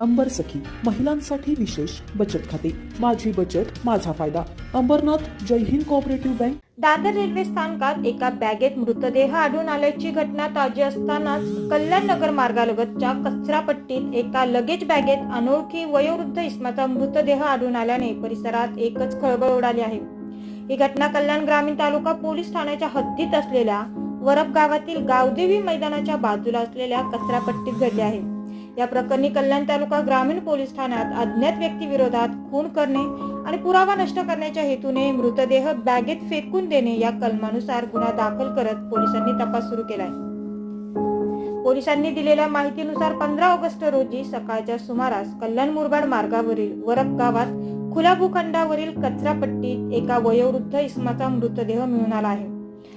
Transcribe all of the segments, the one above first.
अंबर सखी महिलांसाठी विशेष बचत खाते. माझी बचत माझा फायदा. Ambernath Jai Hind cooperative bank. Dadar railway स्थानकात एका बॅगेत मृतदेह आढळून आल्याची घटना ताजी असतानाच कल्याण नगर मार्गालगतच्या कचरापट्टीत एका लगेज बॅगेत अनोळखी वयोवृद्ध इसमाचा मृतदेह आढळून आल्याने परिसरात एकच खळबळ उडाली आहे. ही घटना कल्याण ग्रामीण तालुका पोलीस ठाण्याच्या हद्दीत असलेल्या वरप गावातील गावदेवी मैदानाच्या बाजूला असलेल्या कचरापट्टीत घडली आहे. या प्रकरणी कल्याण तालुका ग्रामीण पोलीस ठाण्यात अज्ञात व्यक्ती विरोधात खून करणे आणि पुरावा नष्ट करण्याच्या हेतूने मृतदेह बॅगेत फेकून देणे या कलमानुसार गुन्हा दाखल करत पोलिसांनी तपास सुरू केलाय. पोलिसांनी दिलेल्या माहितीनुसार पंधरा ऑगस्ट रोजी सकाळच्या सुमारास कल्याण मुरबाड मार्गावरील वरप गावात खुल्या भूखंडावरील कचरापट्टीत एका वयोवृद्ध इसमाचा मृतदेह मिळून आला आहे.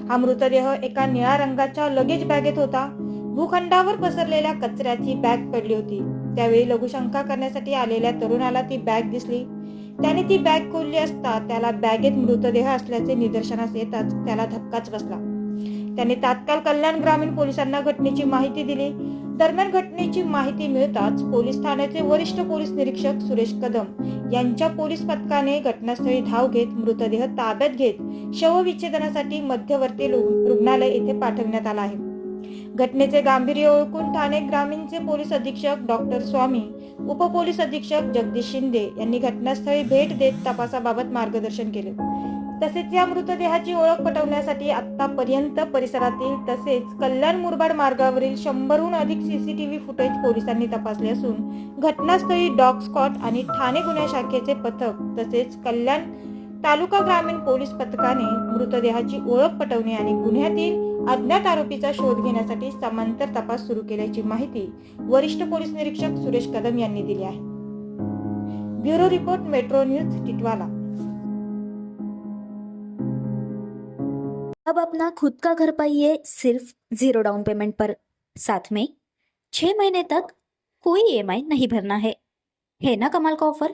हा मृतदेह एका निळ्या रंगाच्या लगेज बॅगेत होता. भूखंडावर पसरलेल्या कचऱ्याची बॅग पडली होती. त्यावेळी लघुशंका करण्यासाठी आलेल्या तरुणाला ती बॅग दिसली. त्याने ती बॅग खोलली असता त्याला बॅगेत मृतदेह असल्याचे निदर्शनास येताच त्याला धक्काच बसला. त्याने तात्काळ कल्याण ग्रामीण पोलिसांना घटनेची माहिती दिली. दरम्यान घटनेची माहिती मिळताच पोलीस ठाण्याचे वरिष्ठ पोलीस निरीक्षक सुरेश कदम यांच्या पोलीस पथकाने घटनास्थळी धाव घेत मृतदेह ताब्यात घेत शवविच्छेदनासाठी मध्यवर्ती रुग्णालय येथे पाठवण्यात आला आहे. घटनेचे गांभीर्य ओळखून ठाणे ग्रामीणचे पोलीस अधीक्षक डॉक्टर स्वामी उपपोलीस अधीक्षक जगदीश शिंदे यांनी घटनास्थळी भेट देत तपासाबाबत मार्गदर्शन केले. तसेच या मृतदेहाची ओळख पटवण्यासाठी आतापर्यंत परिसरातील तसेच कल्याण मुरबाड मार्गावरील शंभरहून अधिक सीसीटीव्ही फुटेज पोलिसांनी तपासले असून घटनास्थळी डॉग स्कॉट आणि ठाणे गुन्हे शाखेचे पथक तसेच कल्याण तालुका ग्रामीण पोलीस पथकाने मृतदेहाची ओळख पटवणे आणि गुन्ह्यातील अज्ञात आरोपीचा शोध घेण्यासाठी समांतर तपास सुरू केल्याची माहिती वरिष्ठ पोलीस निरीक्षक सुरेश कदम यांनी दिली आहे. Bureau report metro news Titwala. अब अपना खुद का घर पाइए सिर्फ जीरो डाउन पेमेंट पर। साथ में छह महीने तक कोई ईएमआई नहीं भरना है। है ना कमाल का ऑफर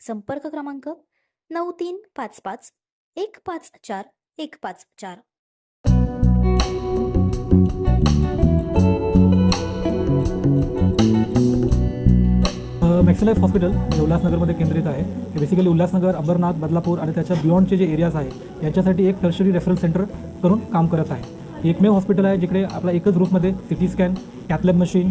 संपर्क क्रमांक नऊ तीन पाच पाच एक पाच चार एक पाच चार. मॅक्सिलाईफ हॉस्पिटल जे उल्हासनगरमध्ये केंद्रित आहे. हे बेसिकली उल्हासनगर अंबरनाथ बदलापूर आणि त्याच्या बियॉन्डचे जे एरियाज आहे यांच्यासाठी एक टर्शरी रेफरल सेंटर करून काम करत आहे. एकमेव हॉस्पिटल आहे जिकडे आपला एकच ग्रुपमध्ये CT scan cath lab machine